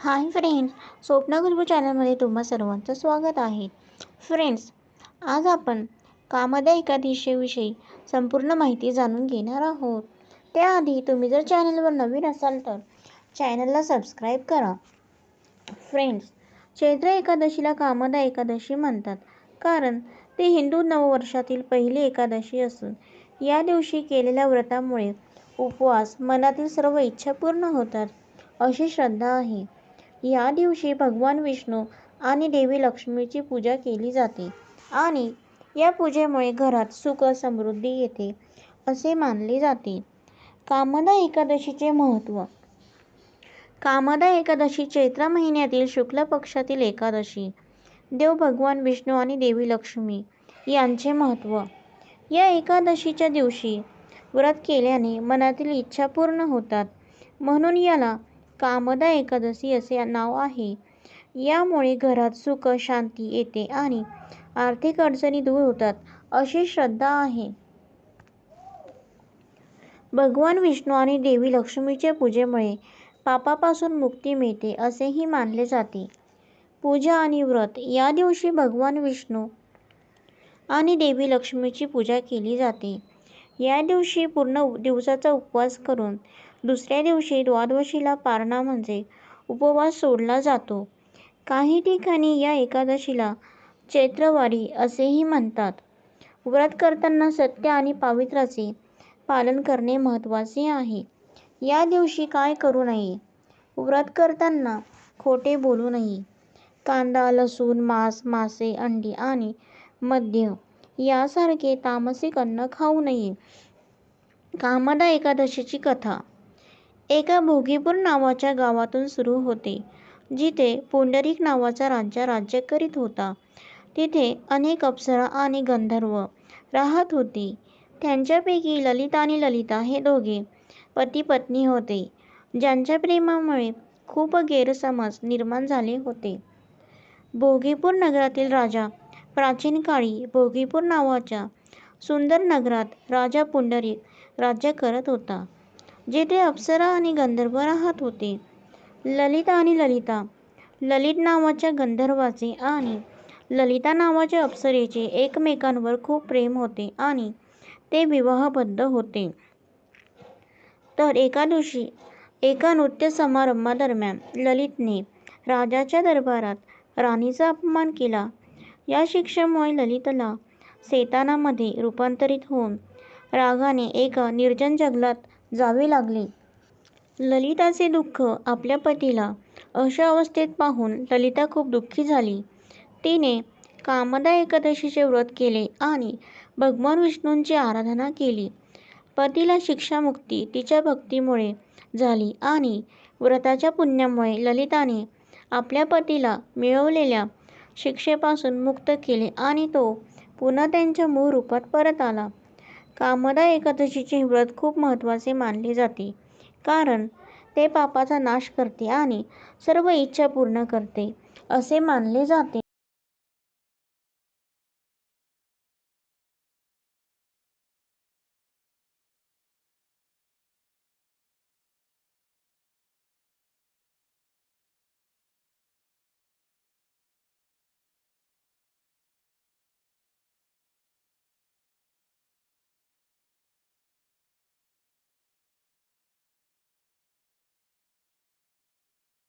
Hi friends Swapna गुरु चॅनलमध्ये तुम्हा सर्वांचं स्वागत आहे. फ्रेंड्स आज आपण कामदा एकादशीविषयी संपूर्ण माहिती जाणून घेणार आहोत. त्याआधी तुम्ही जर चॅनलवर नवीन असाल तर चॅनलला सबस्क्राईब करा. फ्रेंड्स चैत्र एकादशीला कामदा एकादशी म्हणतात. कारण ते हिंदू नववर्षातील पहिली एकादशी असून या दिवशी केलेल्या व्रतामुळे उपवास मनातील सर्व इच्छा पूर्ण होतात अशी श्रद्धा आहे. या दिवशी भगवान विष्णू आणि देवी लक्ष्मीची पूजा केली जाते आणि या पूजेमुळे घरात सुख समृद्धी येते असे मानले जाते. कामदा एकादशीचे महत्त्व कामदा एकादशी चैत्र महिन्यातील शुक्ल पक्षातील एकादशी. देव भगवान विष्णू आणि देवी लक्ष्मी यांचे महत्त्व या एकादशीच्या दिवशी व्रत केल्याने मनातील इच्छा पूर्ण होतात. म्हणून याला कामदा एकादशी असे नाव आहे. यामुळे घरात सुख शांती येते आणि आर्थिक अडचणी दूर होतात अशी श्रद्धा आहे. भगवान विष्णू आणि देवी लक्ष्मीच्या पूजेमुळे पापापासून मुक्ती मिळते असेही मानले जाते. पूजा आणि व्रत या दिवशी भगवान विष्णू आणि देवी लक्ष्मीची पूजा केली जाते. या दिवशी पूर्ण दिवसाचा उपवास करून दुसऱ्या दिवशी द्वादशीला पारणा म्हणजे उपवास सोडला जातो. काही ठिकाणी या एकादशीला चैत्रवारी असेही म्हणतात. व्रत करताना सत्य आणि पावित्र्याचे पालन करणे महत्त्वाचे आहे. या दिवशी काय करू नये? व्रत करताना खोटे बोलू नये. कांदा लसूण मांस मासे अंडी आणि मद्य यासारखे तामसिक अन्न खाऊ नये. कामदा एकादशीची कथा एका भोगीपूर नावाच्या गावातून सुरू होते जिथे पुंडरीक नावाचा राजा राज्य करीत होता. तिथे अनेक अप्सरा आणि गंधर्व राहत होते. त्यांच्यापैकी ललिता आणि ललिता हे दोघे पती पत्नी होते ज्यांच्या प्रेमामुळे खूप गैरसमज निर्माण झाले होते. भोगीपूर नगरातील राजा प्राचीन काळी भोगीपूर नावाच्या सुंदर नगरात राजा पुंडरीक राज्य करत होता. जेथे अप्सरा आणि गंधर्व राहत होते. ललिता आणि ललिता. ललित नावाच्या गंधर्वाचे आणि ललिता नावाच्या अप्सरेचे एकमेकांवर खूप प्रेम होते आणि ते विवाहबद्ध होते. तर एका दिवशी एका नृत्य समारंभादरम्यान ललितने राजाच्या दरबारात राणीचा अपमान केला. या शिक्षेमुळे ललितला सैतानामध्ये रूपांतरित होऊन रागाने एका निर्जन जंगलात जावे लागले. ललिताचे दुःख आपल्या पतीला अशा अवस्थेत पाहून ललिता खूप दुःखी झाली. तिने कामदा एकादशीचे व्रत केले आणि भगवान विष्णूंची आराधना केली. पतीला शिक्षामुक्ती तिच्या भक्तीमुळे झाली आणि व्रताच्या पुण्यामुळे ललिताने आपल्या पतीला मिळवलेल्या शिक्षेपासून मुक्त केले आणि तो पुन्हा त्यांच्या मूळ रूपात परत आला. कामदा एकादशीचे व्रत खूप महत्त्वाचे मानले जाते. कारण ते पापाचा नाश करते आणि सर्व इच्छा पूर्ण करते असे मानले जाते.